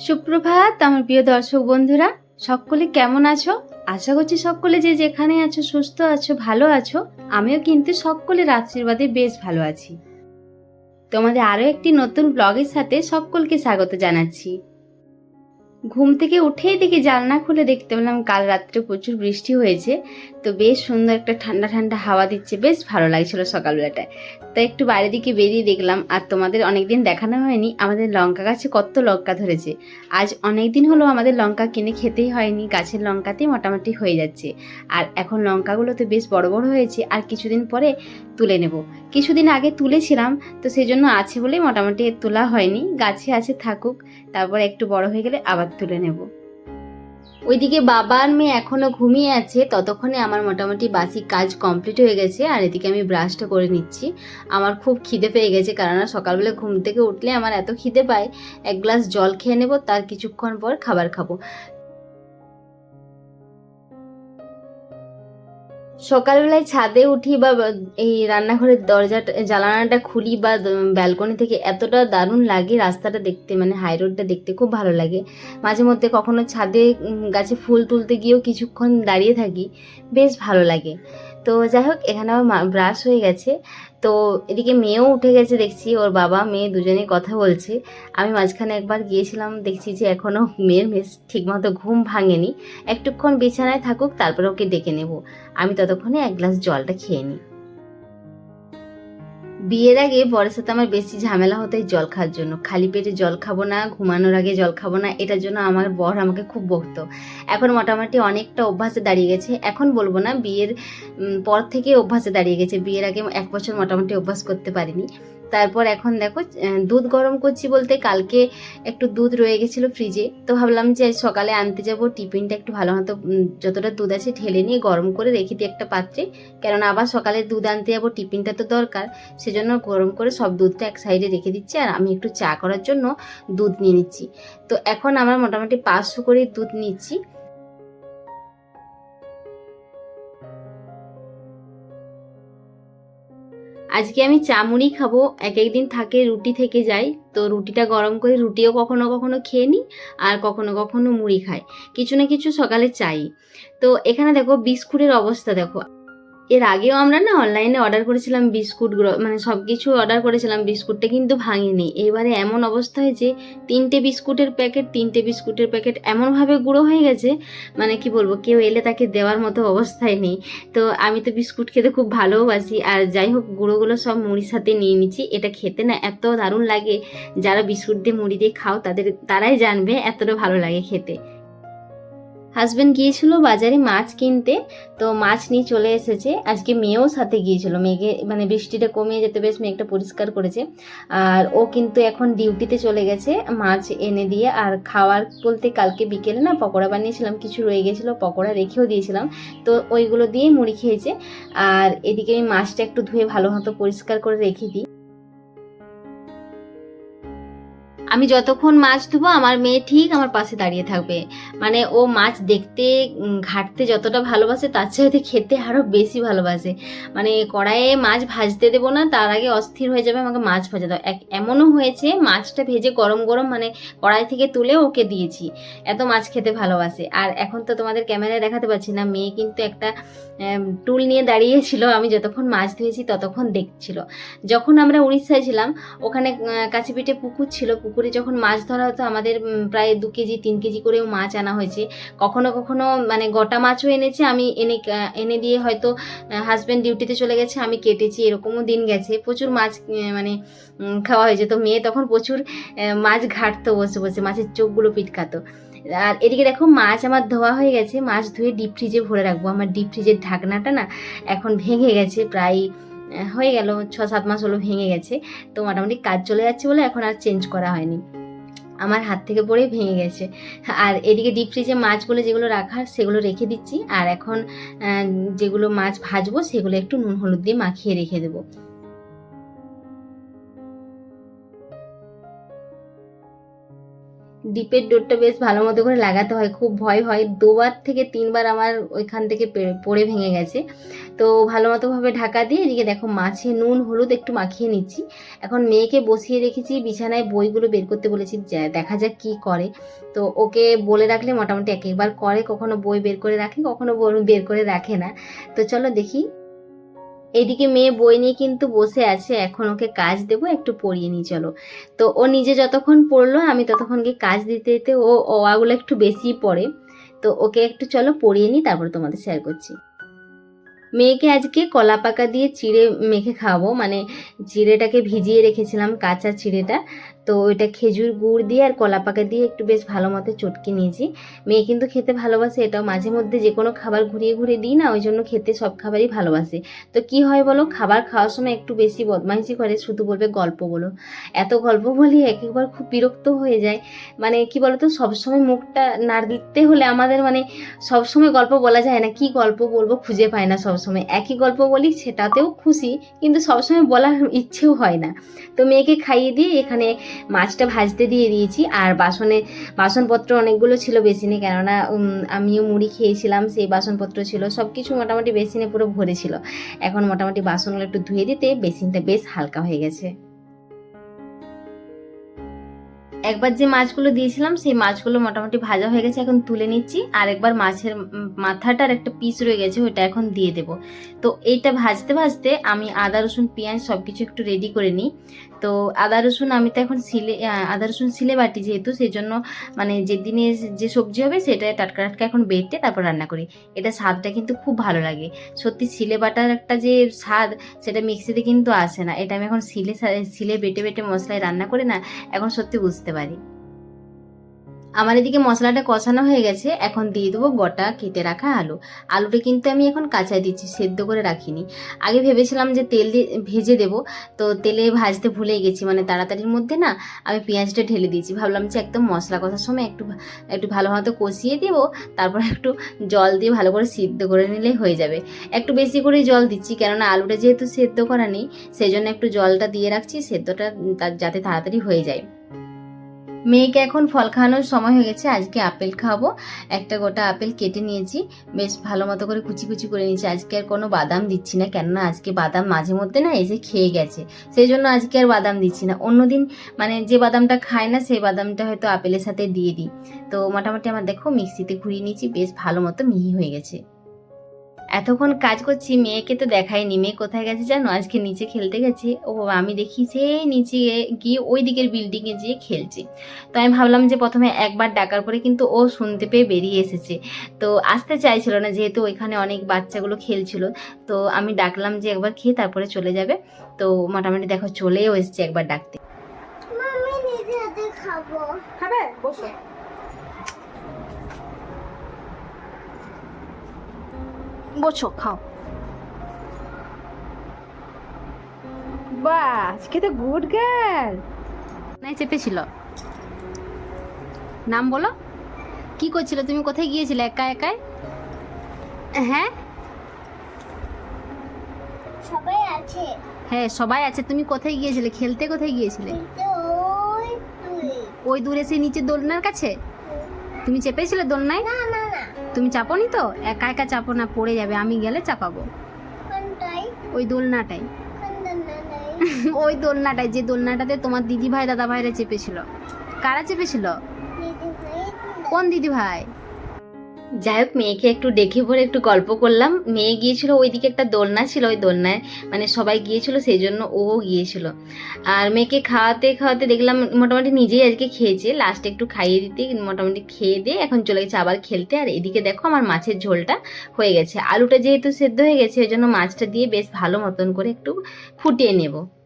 সুপ্রভাত, আমার প্রিয় দর্শক বন্ধুরা, সকলে কেমন আছো? আশা করছি সকলে যে যেখানে আছো, সুস্থ আছো, ভালো আছো, আমিও কিন্তু সকলের আশীর্বাদে বেশ ভালো আছি। তোমাদের আরও একটি নতুন ব্লগের সাথে সকলকে স্বাগত জানাচ্ছি। ঘুম থেকে উঠেই দেখি জানলা খুলে দেখতে পেলাম কাল রাত্রে প্রচুর বৃষ্টি হয়েছে। তো বেশ সুন্দর একটা ঠান্ডা ঠান্ডা হাওয়া দিচ্ছে, বেশ ভালো লাগছিল সকালবেলাটায়। তাই একটু বাইরের দিকে বেরিয়ে দেখলাম, আর তোমাদের অনেকদিন দেখানো হয়নি, আমাদের লঙ্কা গাছে কত লঙ্কা ধরেছে। আজ অনেক দিন হলো আমাদের লঙ্কা কিনে খেতেই হয়নি, গাছের লঙ্কাতেই মোটামুটি হয়ে যাচ্ছে। আর এখন লঙ্কাগুলো তো বেশ বড় বড় হয়েছে, আর কিছুদিন পরে তুলে নেব। কিছুদিন আগে তুলেছিলাম, তো সেই জন্য আছে বলে মোটামুটি তোলা হয়নি। গাছে আছে থাকুক, তারপর একটু বড় হয়ে গেলে আবার তুলে নেব। ওইদিকে বাবা আর মেয়ে এখনও ঘুমিয়ে আছে, ততক্ষণে আমার মোটামুটি বাসি কাজ কমপ্লিট হয়ে গেছে আর এদিকে আমি ব্রাশটা করে নিচ্ছি। আমার খুব খিদে পেয়ে গেছে কারণ সকালবেলা ঘুম থেকে উঠলে আমার এত খিদে পায়, এক গ্লাস জল খেয়ে নেব, তার কিছুক্ষণ পর খাবার খাব। সকালবেলায় ছাদে উঠি বা এই রান্নাঘরের দরজাটা জানালাটা খুলি বা ব্যালকনি থেকে এতটা দারুণ লাগে রাস্তাটা দেখতে মানে হাই রোডটা দেখতে খুব ভালো লাগে। মাঝে মধ্যে কখনো ছাদে গাছে ফুল তুলতে গিয়েও কিছুক্ষণ দাঁড়িয়ে থাকি, বেশ ভালো লাগে। তো যাই হোক, এখানে আমার ব্রাশ হয়ে গেছে। তো এদিকে মেয়েও উঠে গেছে, দেখছি ওর বাবা, মেয়ে দুজনে কথা বলছে। আমি মাঝখানে একবার গিয়েছিলাম, দেখছি যে এখনও মেয়ের মেয়ে ঠিকমতো ঘুম ভাঙেনি। একটুক্ষণ বিছানায় থাকুক, তারপরে ওকে ডেকে নেব। আমি ততক্ষণে এক গ্লাস জলটা খেয়ে নিই। বিয়ের আগে বরের সাথে আমার বেশি ঝামেলা হতো এই জল খাওয়ার জন্য। খালি পেটে জল খাব না, ঘুমানোর আগে জল খাব না, এটার জন্য আমার বর আমাকে খুব বকত। এখন মোটামুটি অনেকটা অভ্যাসে দাঁড়িয়ে গেছে। এখন বলব না, বিয়ের পর থেকে অভ্যাসে দাঁড়িয়ে গেছে। বিয়ের আগে এক বছর মোটামুটি অভ্যাস করতে পারিনি। তারপর এখন দেখো দুধ গরম করছি বলতে কালকে একটু দুধ রয়ে গেছিল ফ্রিজে তো ভাবলাম যে সকালে আনতে যাব, টিফিনটা একটু ভালো মতো যতটা দুধ আছে ঢেলে নিয়ে গরম করে রেখে দিই একটা পাত্রে। কেননা আবার সকালে দুধ আনতে যাব, টিফিনটা তো দরকার, সেজন্য গরম করে সব দুধটা এক সাইডে রেখে দিচ্ছি আর আমি একটু চা করার জন্য দুধ নিয়ে নিচ্ছি। তো এখন আমার মোটামুটি পাঁচশো করে দুধ নিচ্ছি। আজকে আমি চামুড়ি খাব। এক একদিন থাকে রুটি থেকে যাই তো রুটিটা গরম করে রুটিও কখনো কখনো খেয়ে নিই আর কখনো কখনো মুড়ি খাই। কিছু না কিছু সকালে চাই। তো এখানে দেখো, বিস্কুটের অবস্থা দেখো। এর আগেও আমরা না অনলাইনে অর্ডার করেছিলাম বিস্কুট মানে সব কিছু অর্ডার করেছিলাম, বিস্কুটটা কিন্তু ভাঙেনি। এবারে এমন অবস্থা হয়েছে, তিনটে বিস্কুটের প্যাকেট তিনটে বিস্কুটের প্যাকেট এমনভাবে গুঁড়ো হয়ে গেছে মানে কি বলব, কেউ এলে তাকে দেওয়ার মতো অবস্থায় নেই। তো আমি তো বিস্কুট খেতে খুব ভালোবাসি আর যাই হোক, গুঁড়োগুলো সব মুড়ির সাথে নিয়ে নিচ্ছি। এটা খেতে না এত দারুণ লাগে, যারা বিস্কুট দিয়ে মুড়ি দিয়ে খাও, তাদের, তারাই জানবে, এতটা ভালো লাগে খেতে। হাজবেন্ড গিয়েছিল বাজারে মাছ কিনতে, তো মাছ নিয়ে চলে এসেছে। আজকে মেয়েও সাথে গিয়েছিল। মেয়েকে মানে বৃষ্টিটা কমিয়ে যেতে বেশ মেঘটা পরিষ্কার করেছে। আর ও কিন্তু এখন ডিউটিতে চলে গেছে মাছ এনে দিয়ে। আর খাওয়ার বলতে কালকে বিকেলে না পকোড়া বানিয়েছিলাম, কিছু রয়ে গেছিল, পকোড়া রেখেও দিয়েছিলাম। তো ওইগুলো দিয়েই মুড়ি খেয়েছে। আর এদিকে আমি মাছটা একটু ধুয়ে ভালো মতো পরিষ্কার করে রেখে দিই। আমি যতক্ষণ মাছ ধুবো, আমার মেয়ে ঠিক আমার পাশে দাঁড়িয়ে থাকবে। মানে ও মাছ দেখতে ঘাটতে যতটা ভালোবাসে, তার চাইতে খেতে আরও বেশি ভালোবাসে। মানে কড়াইয়ে মাছ ভাজতে দেবো না, তার আগে অস্থির হয়ে যাবে, আমাকে মাছ ভাজা দাও। এক, এমনও হয়েছে, মাছটা ভেজে গরম গরম মানে কড়াই থেকে তুলে ওকে দিয়েছি। এত মাছ খেতে ভালোবাসে। আর এখন তো তোমাদের ক্যামেরায় দেখাতে পারছি না, মেয়ে কিন্তু একটা টুল নিয়ে দাঁড়িয়েছিল, আমি যতক্ষণ মাছ ধুয়েছি ততক্ষণ দেখছিল। যখন আমরা উড়িষ্যায় ছিলাম, ওখানে কাছে পিঠে পুকুর ছিল, পুকুরে যখন মাছ ধরা হতো, আমাদের প্রায় দু কেজি, তিন কেজি করেও মাছ আনা হয়েছে। কখনো কখনো মানে গোটা মাছও এনেছে, আমি এনে এনে দিয়ে হয়তো হাজব্যান্ড ডিউটিতে চলে গেছে, আমি কেটেছি, এরকমও দিন গেছে। প্রচুর মাছ মানে খাওয়া হয়েছে। তো মেয়ে তখন প্রচুর মাছ ঘাটতো, বসে বসে, মাছের চোখগুলো পিটকাতো। আর এদিকে দেখো, মাছ আমার ধোয়া হয়ে গেছে, মাছ ধুয়ে ডিপ ফ্রিজে ভরে রাখব। আমার ডিপ ফ্রিজের ঢাকনাটা না, এখন ভেঙে গেছে, প্রায় হয়ে গেল ছ সাত মাস হলো ভেঙে গেছে। তো মোটামুটি কাজ চলে যাচ্ছে বলে এখন আর চেঞ্জ করা হয়নি। আমার হাত থেকে পড়ে ভেঙে গেছে। আর এদিকে ডিপ ফ্রিজে মাছগুলো যেগুলো রাখার সেগুলো রেখে দিচ্ছি। আর এখন যেগুলো মাছ ভাজবো সেগুলো একটু নুন, হলুদ দিয়ে মাখিয়ে রেখে দেবো। ডিপের ডোরটা বেশ ভালো মতো করে লাগাতে হয়, খুব ভয় হয়। দুবার থেকে তিনবার আমার ওইখান থেকে পড়ে ভেঙে গেছে। তো ভালো মতোভাবে ঢাকা দিয়ে এদিকে দেখো মাছে নুন, হলুদ একটু মাখিয়ে নিচ্ছি। এখন মেয়েকে বসিয়ে রেখেছি, বিছানায় বইগুলো বের করতে বলেছি দেখা যাক কি করে। তো ওকে বলে রাখলে মোটামুটি এক একবার করে, কখনো বই বের করে রাখে, কখনো বের করে রাখে না। তো চলো দেখি এদিকে মেয়ে বই নিয়ে কিন্তু বসে আছে, এখন ওকে কাজ দেবো, একটু পড়িয়ে নিই চলো। তো ও নিজে যতক্ষণ পড়ল, আমি ততক্ষণ গিয়ে কাজ দিতে দিতে ও ওয়াগুলো একটু বেশি পড়ে। তো ওকে একটু চলো পড়িয়ে নিই, তারপর তোমাদের শেয়ার করছি। মেয়েকে আজকে কলা পাকা দিয়ে চিড়ে মেখে খাওয়াবো মানে চিড়েটাকে ভিজিয়ে রেখেছিলাম, কাঁচা চিড়েটা। তো ওইটা খেজুর গুড় দিয়ে আর কলা পাকা দিয়ে একটু বেশ ভালো মতো চটকে নিয়েছি। মেয়ে কিন্তু খেতে ভালোবাসে এটাও মাঝে মধ্যে যে কোনো খাবার ঘুরিয়ে ঘুরিয়ে দিই না, ওই জন্য খেতে সব খাবারই ভালোবাসে। তো কি হয় বলো, খাবার খাওয়ার সময় একটু বেশি বদমাইশি করে, শুধু বলবে গল্প বলো। এত গল্প বলি এক একবার খুব বিরক্ত হয়ে যায়। মানে কি বলতো, সবসময় মুখটা নাড় দিতে হলে আমাদের মানে সবসময় গল্প বলা যায় না, কি গল্প বলব খুঁজে পায় না সবসময়। একই গল্প বলি সেটাতেও খুশি, কিন্তু সবসময় বলার ইচ্ছেও হয় না। তো মেয়েকে খাইয়ে দিয়ে এখানে মাছটা ভাজতে দিয়ে দিয়েছি আর বাসনে, বাসনপত্র অনেকগুলো ছিল বেসিনে, কেননা আমিও মুড়ি খেয়েছিলাম, সেই বাসনপত্র ছিল সব কিছু মোটামুটি বেসিনে পুরো ভরে ছিল। এখন মোটামুটি বাসনগুলো একটু ধুয়ে দিতে বেসিনটা বেশ হালকা হয়ে গেছে। একবার যে মাছগুলো দিয়েছিলাম, সেই মাছগুলো মোটামুটি ভাজা হয়ে গেছে, এখন তুলে নিচ্ছি। আর একবার মাছের মাথাটার একটা পিস রয়ে গেছে ওটা এখন দিয়ে দেব। তো এইটা ভাজতে ভাজতে আমি আদা, রসুন, পেঁয়াজ সব কিছু একটু রেডি করে নিই। তো আদা, রসুন আমি তো এখন সিলে আদা, রসুন সিলে বাটি যেহেতু সেই জন্য মানে যেদিনে যে সবজি হবে সেটা টাটকা টাটকা এখন বেটে তারপর রান্না করি। এটা স্বাদটা কিন্তু খুব ভালো লাগে। সত্যি সিলে বাটার একটা যে স্বাদ, সেটা মিক্সিতে কিন্তু আসে না। এটা আমি এখন সিলে সিলে বেটে বেটে মশলায় রান্না করে না, এখন সত্যি বুঝতে পারি আমার এদিকে মশলাটা কষানো হয়ে গেছে, এখন দিয়ে দেবো গোটা কেটে রাখা আলু। আলুটা কিন্তু আমি এখন কাঁচায় দিচ্ছি, সেদ্ধ করে রাখিনি। আগে ভেবেছিলাম যে তেল দিয়ে ভেজে দেবো, তো তেলে ভাজতে ভুলে গেছি মানে তাড়াতাড়ির মধ্যে না আমি পেঁয়াজটা ঢেলে দিয়েছি। ভাবলাম যে একদম মশলা কষার সময় একটু একটু ভালো মতো কষিয়ে দেবো, তারপর একটু জল দিয়ে ভালো করে সিদ্ধ করে নিলেই হয়ে যাবে। একটু বেশি করে জল দিচ্ছি, কেননা আলুটা যেহেতু সেদ্ধ করা নেই সেই জন্য একটু জলটা দিয়ে রাখছি, সেদ্ধটা যাতে তাড়াতাড়ি হয়ে যায়। মেয়েকে এখন ফল খাওয়ানোর সময় হয়ে গেছে। আজকে আপেল খাব। একটা গোটা আপেল কেটে নিয়েছি। বেশ ভালো মতো করে কুচি কুচি করে নিয়েছি। আজকে আর কোনো বাদাম দিচ্ছি না, কেননা আজকে বাদাম মাঝে মধ্যে না এসে খেয়ে গেছে। সেই জন্য আজকে আর বাদাম দিচ্ছি না। অন্যদিন মানে যে বাদামটা খায় না, সেই বাদামটা হয়তো আপেলের সাথে দিয়ে দিই। তো মোটামুটি আমার দেখো, মিক্সিতে ঘুরিয়ে নিয়েছি। বেশ ভালো মতো মিহি হয়ে গেছে। এতক্ষণ কাজ করছি মেয়েকে তো দেখাইনি। মেয়ে কোথায় গেছে জানো? আজকে নিচে খেলতে গেছে। ও আমি দেখি সে নিচে গিয়ে ওই দিকের বিল্ডিংয়ে যেয়ে খেলছে। তো আমি ভাবলাম যে প্রথমে একবার ডাকার পরে কিন্তু ও শুনতে পেয়ে বেরিয়ে এসেছে। তো আসতে চাইছিল না যেহেতু ওইখানে অনেক বাচ্চাগুলো খেলছিল। তো আমি ডাকলাম যে একবার খেয়ে তারপরে চলে যাবে। তো মোটামুটি দেখো চলেও এসছে একবার ডাকতে। খাবে? বসো। বসো খাও। বাহ আজকে তো গুড গার্ল। নাই চেপেছিল? নাম বলো। কি করছিল? তুমি কোথায় গিয়েছিলে? একা একাই? হ্যাঁ? সবাই আছে। হ্যাঁ সবাই আছে। তুমি কোথায় গিয়েছিলে? খেলতে কোথায় গিয়েছিলে? ওই ওই দূরে সেই নিচে দোলনার কাছে? তুমি চেপেছিলে দোলনায়? না চাপো নি তুমি চাপনি তো? একা একা চাপো না পড়ে যাবে আমি গেলে চাপাবো। ওই দোলনাটাই। ওই দোলনাটাই যে দোলনাটাতে তোমার দিদি ভাই দাদা ভাইরা চেপেছিল। কারা চেপেছিল? কোন দিদি ভাই যাই হোক, মেয়েকে একটু ডেকে পরে একটু গল্প করলাম। মেয়ে গিয়েছিল, ওইদিকে একটা দোলনা ছিল, ওই দোলনায় মানে সবাই গিয়েছিল, সেই জন্য ও গিয়েছিল। আর মেয়েকে খাওয়াতে খাওয়াতে দেখলাম মোটামুটি নিজেই আজকে খেয়েছে। লাস্টে একটু খাইয়ে দিতে, মোটামুটি খেয়ে দিয়ে এখন চলে গেছে আবার খেলতে। আর এদিকে দেখো আমার মাছের ঝোলটা হয়ে গেছে। আলুটা যেহেতু সেদ্ধ হয়ে গেছে, ওই জন্য মাছটা দিয়ে বেশ ভালো মতন করে একটু ফুটিয়ে নেব।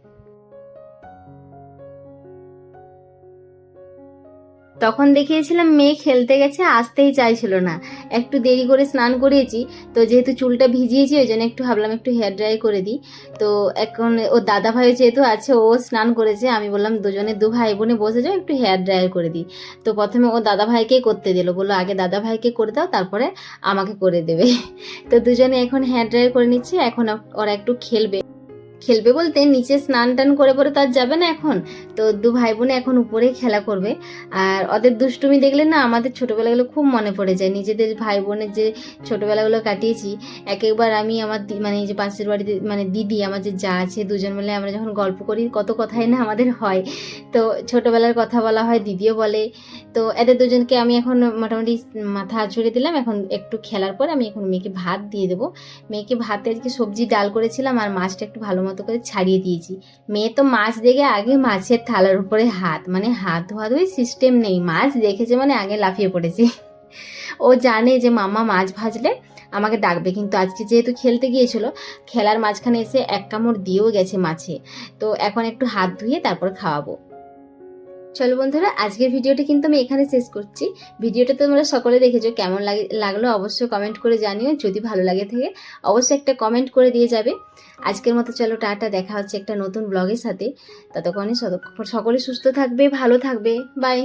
তখন দেখিয়েছিলাম মেয়ে খেলতে গেছে, আসতেই চাইছিল না। একটু দেরি করে স্নান করিয়েছি, তো যেহেতু চুলটা ভিজিয়েছি, ওই জন্য একটু ভাবলাম একটু হেয়ার ড্রাই করে দিই। তো এখন ও দাদা ভাই যেহেতু আছে, ও স্নান করেছে, আমি বললাম দুজনে দু ভাই বোনে বসে যাও, একটু হেয়ার ড্রাই করে দিই। তো প্রথমে ও দাদা ভাইকেই করতে দিল, বলল আগে দাদা ভাইকে করে দাও, তারপরে আমাকে করে দেবে। তো দুজনে এখন হেয়ার ড্রাই করে নিচ্ছে, এখন ওরা একটু খেলবে। খেলবে বলতে নিচে স্নান টান করে পরে তার যাবে না এখন। তো দু ভাই বোনে এখন উপরেই খেলা করবে। আর ওদের দুষ্টুমি দেখলে না আমাদের ছোটোবেলাগুলো খুব মনে পড়ে যায়। নিজেদের ভাই বোনের যে ছোটোবেলাগুলো কাটিয়েছি এক একবার আমি আমার মানে যে পাশের বাড়িতে মানে দিদি, আমার যে যা আছে, দুজন মিলে আমরা যখন গল্প করি, কত কথাই না আমাদের হয়। তো ছোটোবেলার কথা বলা হয়, দিদিও বলে। তো এদের দুজনকে আমি এখন মোটামুটি মাথা আঁচড়ে দিলাম। এখন একটু খেলার পর আমি এখন মেয়েকে ভাত দিয়ে দেবো। মেয়েকে ভাতে আজকে সবজি ডাল করেছিলাম, আর মাছটা একটু ভালো মতো করে ছাড়িয়ে দিয়েছি। মেয়ে তো মাছ দেখে আগে মাছের থালার উপরে হাত মানে হাত ধোয়া ধুয়ে সিস্টেম নেই। মাছ দেখেছে মানে আগে লাফিয়ে পড়েছে। ও জানে যে মামা মাছ ভাজলে আমাকে ডাকবে, কিন্তু আজকে যেহেতু খেলতে গিয়েছিল, খেলার মাঝখানে এসে এক কামড় দিয়েও গেছে মাছে। তো এখন একটু হাত ধুয়ে তারপর খাওয়াবো। চলো বন্ধুরা, আজকের ভিডিওটা কিন্তু আমি এখানে শেষ করছি। ভিডিওটা তোমরা সকলে দেখেছ, কেমন লাগে, লাগল অবশ্যই কমেন্ট করে জানিও, যদি ভালো লাগে থাকে, অবশ্যই একটা কমেন্ট করে দিয়ে যাবে। আজকের মতো চলো, টাটা, দেখা হচ্ছে একটা নতুন ব্লগের সাথে। ততক্ষণে সকলে সুস্থ থাকবে, ভালো থাকবে বাই